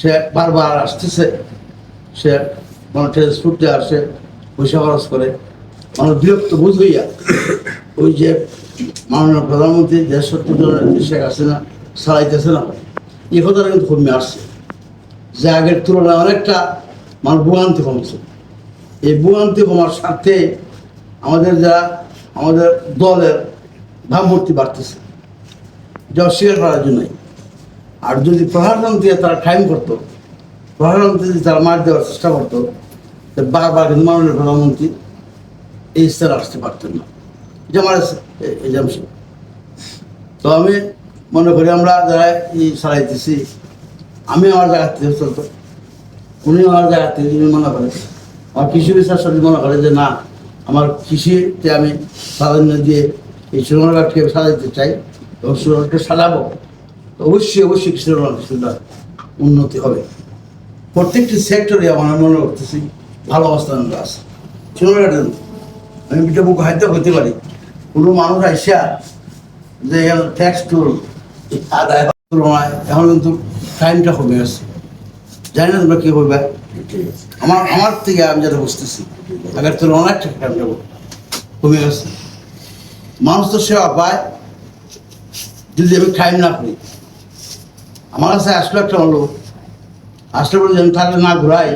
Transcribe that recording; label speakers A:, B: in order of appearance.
A: সে বারবার আসতেছে, সে মানে ট্রান্সপোর্টে আসে পয়সা খরচ করে। মানুষ বিরক্ত বোধ হইয়া ওই যে মাননীয় প্রধানমন্ত্রী দেশ সত্তর জনের শেখ হাসিনা চালাইতেছে না, এ কথাটা কিন্তু কমে আসছে। যে আগের তুলনায় অনেকটা মানুষ ভোগান্তি কমছে। এই ভোগান্তি কমার স্বার্থে আমাদের যারা, আমাদের দলের ভাবমূর্তি বাড়তেছে। যা অস্বীকার করার জন্যই। আর যদি প্রধানমন্ত্রী তারা টাইম করতো প্রধানমন্ত্রী যদি তারা মার দেওয়ার চেষ্টা করতো বারবার কিন্তু মাননীয় প্রধানমন্ত্রী এই স্তরে আসতে পারতেন না যে আমার তো আমি মনে করি আমরা যারা এই চালাইতেছি আমি আমার জায়গা থেকে চলতো উনি আমার জায়গা থেকে যদি মনে করেন আমার কৃষি বিশ্বাস মনে করে যে না আমার কৃষিতে আমি প্রাধান্য দিয়ে এই সুরঙ্গঘাটকে সাজাইতে চাই এবং সুরঙ্গকে সাজাবো অবশ্যই অবশ্যই সুরঙ্গ উন্নতি হবে। প্রত্যেকটি সেক্টরে আমার মনে করতেছি ভালো অবস্থান আছে। আমি বিটা বুক হাইতে হইতে পারি। কোনো মানুষ আইসা যে ট্যাক্স টুল আদায় তুলনায় এখন কিন্তু টাইমটা কমে গেছে। জানি না তোমরা কী করবে আমার আমার থেকে আমি যেটা বুঝতেছি, আগের তুলনায় টাইমটা কমে গেছে। মানুষ তো সেবা পায়। যদি আমি টাইম না করি আমার কাছে আসলো একটা হলো আসলে বলে আমি তাহলে না ঘুরাই